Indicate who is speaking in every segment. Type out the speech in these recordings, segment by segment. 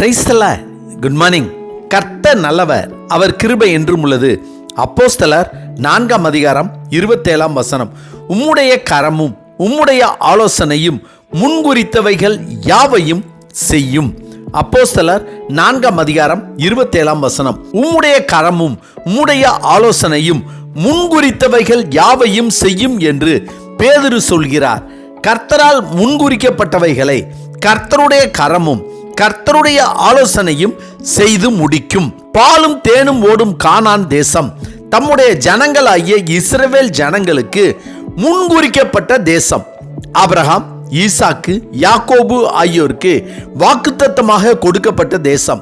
Speaker 1: பிரைஸ்தல good morning கர்த்தர் நல்லவர். அவர் கிருபை என்றும் உள்ளது. அப்போஸ்தலர் நான்காம் அதிகாரம் இருபத்தேழாம் வசனம். உம்முடைய கரமும் உம்முடைய ஆலோசனையும் முன்குறித்தவைகள் யாவையும் செய்யும். அப்போஸ்தலர் நான்காம் அதிகாரம் இருபத்தேழாம் வசனம். உம்முடைய கரமும் உம்முடைய ஆலோசனையும் முன்குறித்தவைகள் யாவையும் செய்யும் என்று பேதுரு சொல்கிறார். கர்த்தரால் முன்குறிக்கப்பட்டவைகளை கர்த்தருடைய கரமும் கர்த்தருடைய ஆலோசனையும் செய்து முடிக்கும். பாலும் தேனும் ஓடும் கானான் தேசம். தம்முடைய ஜனங்களாகிய இஸ்ரவேல் ஜனங்களுக்கு முன்குறிக்கப்பட்ட தேசம். அப்ரஹாம் ஈசாக்கு யாக்கோபு ஆகியோருக்கு வாக்குத்தத்தமாக கொடுக்கப்பட்ட தேசம்.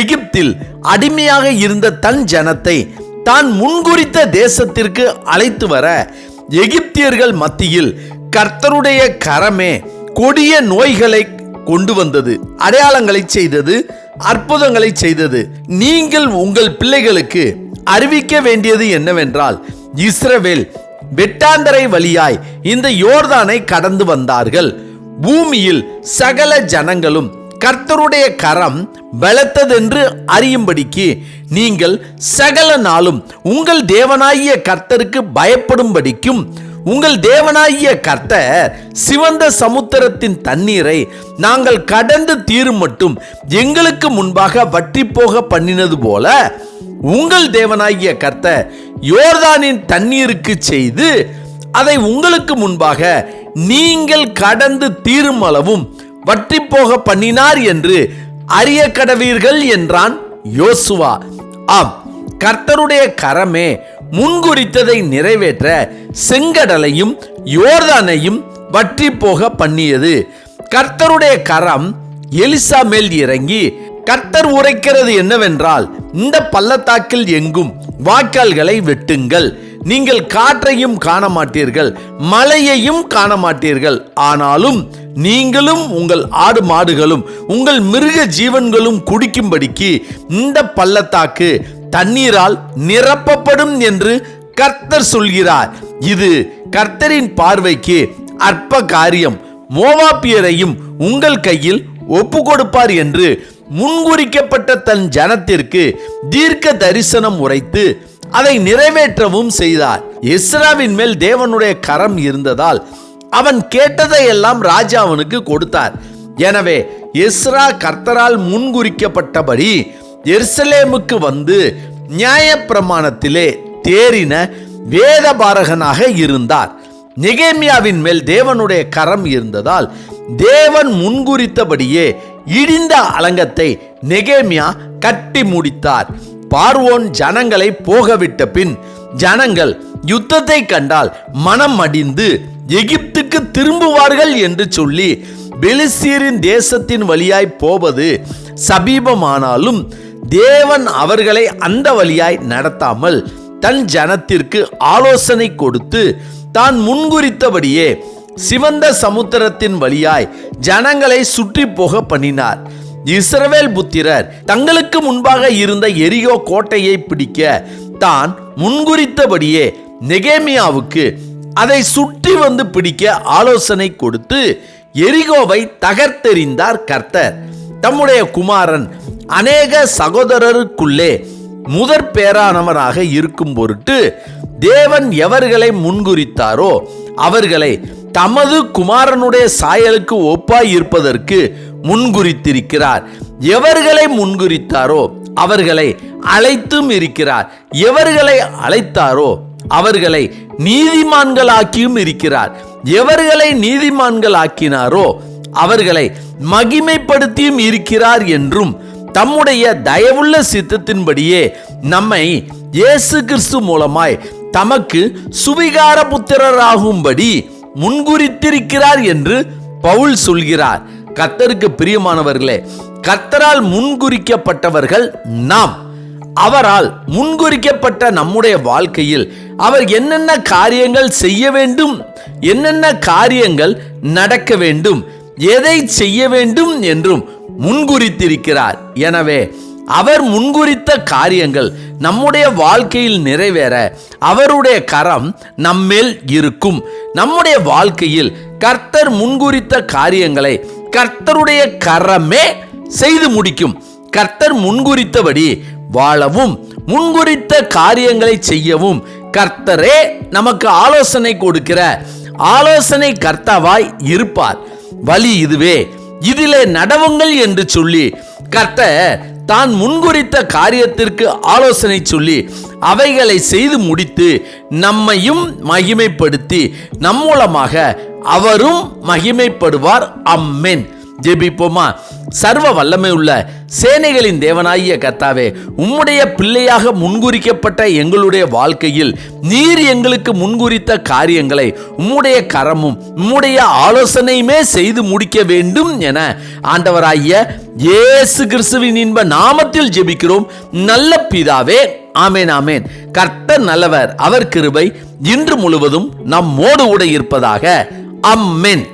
Speaker 1: எகிப்தில் அடிமையாக இருந்த தன் ஜனத்தை தான் முன்குறித்த தேசத்திற்கு அழைத்து வர எகிப்தியர்கள் மத்தியில் கர்த்தருடைய கரமே கொடிய நோய்களை கொண்டு வந்தது அடையாளங்களை செய்தது அற்புதங்களை செய்தது. நீங்கள் உங்கள் பிள்ளைகளுக்கு அறிவிக்க வேண்டியது என்னவென்றால் இஸ்ரவேல் வெட்டாந்தரை வழியாய் இந்த யோர்தானை கடந்து வந்தார்கள். பூமியில் சகல ஜனங்களும் கர்த்தருடைய கரம் பலத்ததென்று அறியும்படிக்கு நீங்கள் சகல நாளும் உங்கள் தேவனாகிய கர்த்தருக்கு பயப்படும்படிக்கும் உங்கள் தேவனாகிய கர்த்தர் சிவந்த சமுத்திரத்தின் தண்ணீரை நாங்கள் கடந்து தீரும் மட்டும் எங்களுக்கு முன்பாக வற்றி போக பண்ணினது போல உங்கள் தேவனாகிய கர்த்தர் யோர்தானின் தண்ணீருக்கு செய்து அதை உங்களுக்கு முன்பாக நீங்கள் கடந்து தீரும் அளவும் வற்றி போக பண்ணினார் என்று அறிய கடவீர்கள் என்றான் யோசுவா. ஆம் கர்த்தருடைய கரமே முன்குறித்ததை நிறைவேற்ற செங்கடலையும் யோர்தானையும் வற்றி போக பண்ணியது. கர்த்தருடைய கரம் எலிசா மேல் இறங்கி கர்த்தர் உரைக்கிறது என்னவென்றால் இந்த பள்ளத்தாக்கில் எங்கும் வாய்க்கால்களை வெட்டுங்கள். நீங்கள் காற்றையும் காண மாட்டீர்கள் மலையையும் காண மாட்டீர்கள் ஆனாலும் நீங்களும் உங்கள் ஆடு மாடுகளும் உங்கள் மிருக ஜீவன்களும் குடிக்கும்படிக்கு இந்த பள்ளத்தாக்கு தண்ணீரால் நிரப்பப்படும் என்று கர்த்தர் சொல்கிறார். இது கர்த்தரின் பார்வைக்கு அற்ப காரியம் மோவாப்பியரையும் உங்கள் கையில் ஒப்பு கொடுப்பார் என்று முன்குறிக்கப்பட்ட தன் ஜனத்திற்கு தீர்க்க தரிசனம் உரைத்து அதை நிறைவேற்றவும் செய்தார். இஸ்ராவின் மேல் தேவனுடைய கரம் இருந்ததால் அவன் கேட்டதையெல்லாம் ராஜா அவனுக்கு கொடுத்தார். எனவே இஸ்ரா கர்த்தரால் முன்குறிக்கப்பட்டபடி எருசலேமுக்கு வந்து நியாயப்பிரமாணத்திலே தேறின வேதபாரகனாக இருந்தார். நெகேமியாவின் மேல் தேவனுடைய கரம் இருந்ததால் தேவன் முன்குறித்தபடியே இடிந்த அலங்கத்தை நெகேமியா கட்டி முடித்தார். பார்வோன் ஜனங்களை போகவிட்ட பின் ஜனங்கள் யுத்தத்தை கண்டால் மனம் அடிந்து எகிப்துக்கு திரும்புவார்கள் என்று சொல்லி பெலிசீரின் தேசத்தின் வழியாய் போவது சபீபமானாலும் தேவன் அவர்களை அந்த வழியாய் நடத்தாமல் தன் ஜனத்திற்கு ஆலோசனை கொடுத்து தான் முன்குறித்தபடியே சிவந்த சமுத்திரத்தின் வழியாய் ஜனங்களை சுற்றி போக பண்ணினார். இஸ்ரவேல் புத்திரர் தங்களுக்கு முன்பாக இருந்த எரியோ கோட்டையை பிடிக்க தான் முன்குறித்தபடியே நெகேமியாவுக்கு அதை சுற்றி வந்து பிடிக்க ஆலோசனை கொடுத்து எரிகோவை தகர்த்தெறிந்தார் கர்த்தர். தம்முடைய குமாரன் அநேக சகோதரருக்குள்ளே முதற் பேரானவராக இருக்கும் பொருட்டு தேவன் எவர்களை முன்குறித்தாரோ அவர்களை தமது குமாரனுடைய சாயலுக்கு ஒப்பாய் இருப்பதற்கு முன்குறித்திருக்கிறார். எவர்களை முன்குறித்தாரோ அவர்களை அழைத்தும் இருக்கிறார். எவர்களை அழைத்தாரோ அவர்களை நீதிமான்களாக்கியும் இருக்கிறார். எவர்களை நீதிமான்களாக்கினாரோ அவர்களை மகிமைப்படுத்தியும் இருக்கிறார் என்றும் தம்முடைய தயவுள்ள சித்தத்தின்படியே நம்மை இயேசு கிறிஸ்து மூலமாய் தமக்கு சுவிகார புத்திரராகும்படி முன்குறித்திருக்கிறார் என்று பவுல் சொல்கிறார். கர்த்தருக்கு பிரியமானவர்களே கர்த்தரால் முன்குறிக்கப்பட்டவர்கள் நாம். அவரால் முன்குறிக்கப்பட்ட நம்முடைய வாழ்க்கையில் அவர் என்னென்ன காரியங்கள் செய்ய வேண்டும் என்னென்ன காரியங்கள் நடக்க வேண்டும் எதை செய்ய வேண்டும் என்றும் முன்குறித்திருக்கிறார். எனவே அவர் முன்குறித்த காரியங்கள் நம்முடைய வாழ்க்கையில் நிறைவேற அவருடைய கரம் நம்மேல் இருக்கும். நம்முடைய வாழ்க்கையில் கர்த்தர் முன்குறித்த காரியங்களை கர்த்தருடைய கரமே செய்து முடிக்கும். கர்த்தர் முன்குறித்தபடி வாழவும் முன்குறித்த காரியங்களை செய்யவும் கர்த்தரே நமக்கு ஆலோசனை கொடுக்கிற ஆலோசனை கர்த்தாவாய் இருப்பார். வழி இதுவே. இதிலே நடவுங்கள் என்று சொல்லி கர்த்த தான் முன்குறித்த காரியத்திற்கு ஆலோசனை சொல்லி அவைகளை செய்து முடித்து நம்மையும் மகிமைப்படுத்தி நம் மூலமாக அவரும் மகிமைப்படுவார். அம்மென். ஜெபிப்போமா? சர்வ வல்லமை உள்ள சேனைகளின் தேவனாகிய கர்த்தாவே உம்முடைய பிள்ளையாக முன்குறிக்கப்பட்ட எங்களுடைய வாழ்க்கையில் நீர் எங்களுக்கு முன்குறித்த காரியங்களை உம்முடைய கரமும் உம்முடைய ஆலோசனையுமே செய்து முடிக்க வேண்டும் என ஆண்டவராகிய இயேசு கிறிஸ்துவின் இன்ப நாமத்தில் ஜெபிக்கிறோம். நல்ல பிதாவே ஆமேன் ஆமேன். கர்த்தர் நல்லவர் அவர் கிருபை இன்று முழுவதும் நம்மோடு கூட இருப்பதாக. அம்மென்